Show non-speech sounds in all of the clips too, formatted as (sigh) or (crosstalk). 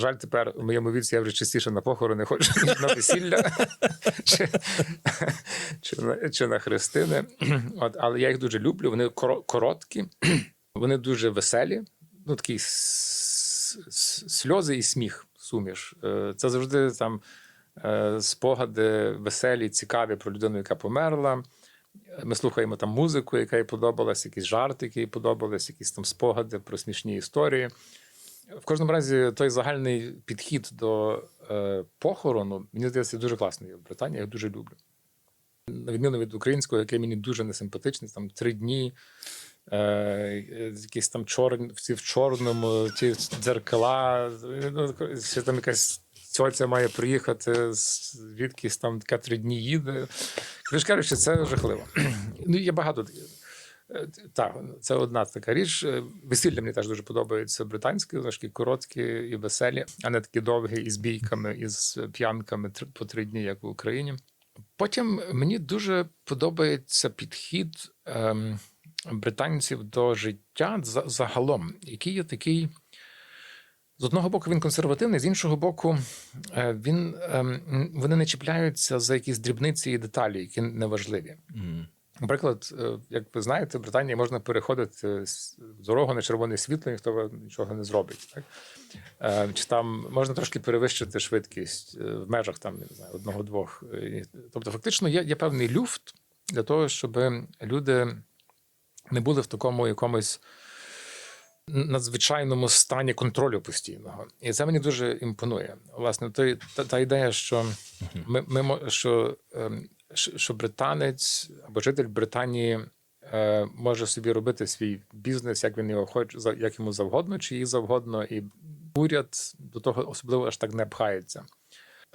Жаль, тепер у моєму віці я вже частіше на похорони ходжу, ніж на весілля чи, чи, на, чи на хрестини. От, але я їх дуже люблю. Вони короткі, вони дуже веселі. Ну, с- сльози і сміх суміш. Е, Це завжди там е, спогади веселі, цікаві про людину, яка померла. Ми слухаємо там музику, яка їй подобалась, якісь жарти, які їй подобались, якісь там спогади про смішні історії. В кожному разі, той загальний підхід до е, похорону, мені здається, дуже класний в Британії, я його дуже люблю. На відміну від українського, який мені дуже несимпатичний, там три дні, е, якісь там чорні, всі в чорному, ті дзеркала, ну, ще там якась цьоця має приїхати, звідкись там така три дні їде. Коротше кажучи, це жахливо. Ну, є багато Так, це одна така річ. Е, Весілля мені теж дуже подобається британські, трошки короткі і веселі, а не такі довгі із бійками, із п'янками по три дні, як в Україні. Потім мені дуже подобається підхід ем, британців до життя за- загалом, який є такий. З одного боку, він консервативний, з іншого боку, е, він, ем, вони не чіпляються за якісь дрібниці і деталі, які неважливі. Наприклад, е, як ви знаєте, в Британії можна переходити з- дорогу на червоне світло, ніхто нічого не зробить. Так? Е, Чи там можна трошки перевищити швидкість е, в межах там, не знаю, одного-двох. Тобто, фактично, є, є певний люфт для того, щоб люди не були в такому якомусь надзвичайному стані контролю постійного. І це мені дуже імпонує. Власне, той, та, та ідея, що ми, ми що, ем, що британець або житель Британії е, може собі робити свій бізнес, як він його хоче, як йому завгодно, чи їй завгодно, і уряд до того особливо аж так не пхається.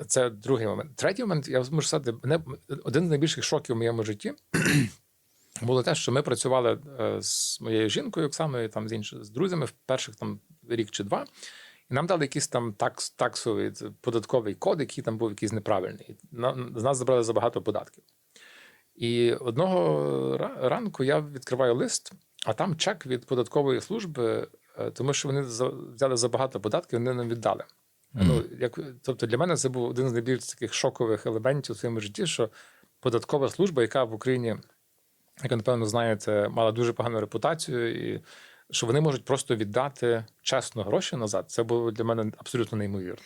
Це другий момент. Третій момент, я можу сказати, мене один з найбільших шоків в моєму житті (clears throat) було те, що ми працювали е, з моєю жінкою Оксаною, там з іншими з друзями в перших там рік чи два. І нам дали якийсь там такс, таксовий податковий код, який там був якийсь неправильний. На, з нас забрали забагато податків. І одного ранку я відкриваю лист, а там чек від податкової служби, е, тому що вони взяли забагато податків, вони нам віддали. Ну, як, тобто для мене це був один з найбільш таких шокових елементів у своєму житті, що податкова служба, яка в Україні, як ви напевно знаєте, мала дуже погану репутацію, і що вони можуть просто віддати чесно гроші назад, це було для мене абсолютно неймовірно.